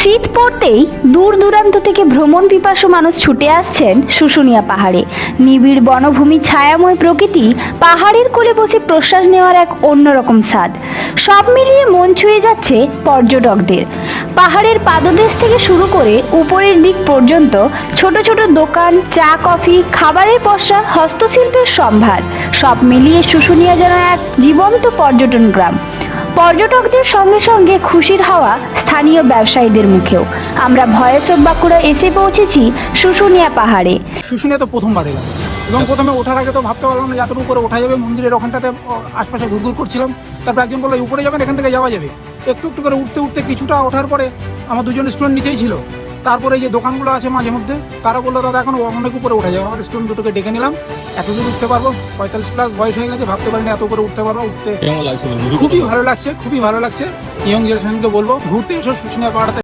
শীত পড়তেই দূর দূরান্ত থেকে ভ্রমণ পিপাসু মানুষ ছুটে আসছেন শুশুনিয়া পাহাড়ে। নিবিড় বনভূমি, ছায়াময় প্রকৃতি, পাহাড়ের কোলে বসে প্রশ্বাস নেওয়ার এক অন্যরকম স্বাদ। সব মিলিয়ে মন ছুঁয়ে যাচ্ছে পর্যটকদের। পাহাড়ের পাদদেশ থেকে শুরু করে উপরের দিক পর্যন্ত ছোট ছোট দোকান, চা, কফি, খাবারের পসরা, হস্তশিল্পের সম্ভার, সব মিলিয়ে শুশুনিয়া যেন এক জীবন্ত পর্যটন গ্রাম। পর্যটকদের সঙ্গে সঙ্গে খুশির হাওয়া স্থানীয় ব্যবসায়ীদের মুখেও। আমরা ভয়েস অফ বাঁকুড়া এসে পৌঁছেছি শুশুনিয়া পাহাড়ে। শুশুনিয়া তো প্রথমবার এলাম। এবং প্রথমে ওঠার আগে তো ভাবতে পারলাম না যে এতটুকু উপরে ওঠা যাবে। মন্দিরের ওখানটাতে আশপাশে ঘুরঘুর করছিলাম। তারপর একজন বলল উপরে যাবেন, এখান থেকে যাওয়া যাবে। একটু একটু করে উঠতে উঠতে কিছুটা ওঠার পরে আমার দুজন স্টুডেন্ট নিচেই ছিল। তারপরে এই যে দোকানগুলো আছে মাঝে মধ্যে তারা বলল দাদা এখন অনেক উপরে উঠে যাবে আমার স্টুডেন্ট দুটোকে ডেকে নিলাম। এত দূর উঠতে পারব? পঁয়তাল্লিশ প্লাস বয়স হয়ে গেছে ভাবতে পারিনি এত উপরে উঠতে পারব উঠতে? খুবই ভালো লাগছে খুবই ভালো লাগছে। ইয়ং জেনারেশনকে বলব ঘুরতে এসো শুশুনিয়া পাহাড়তে।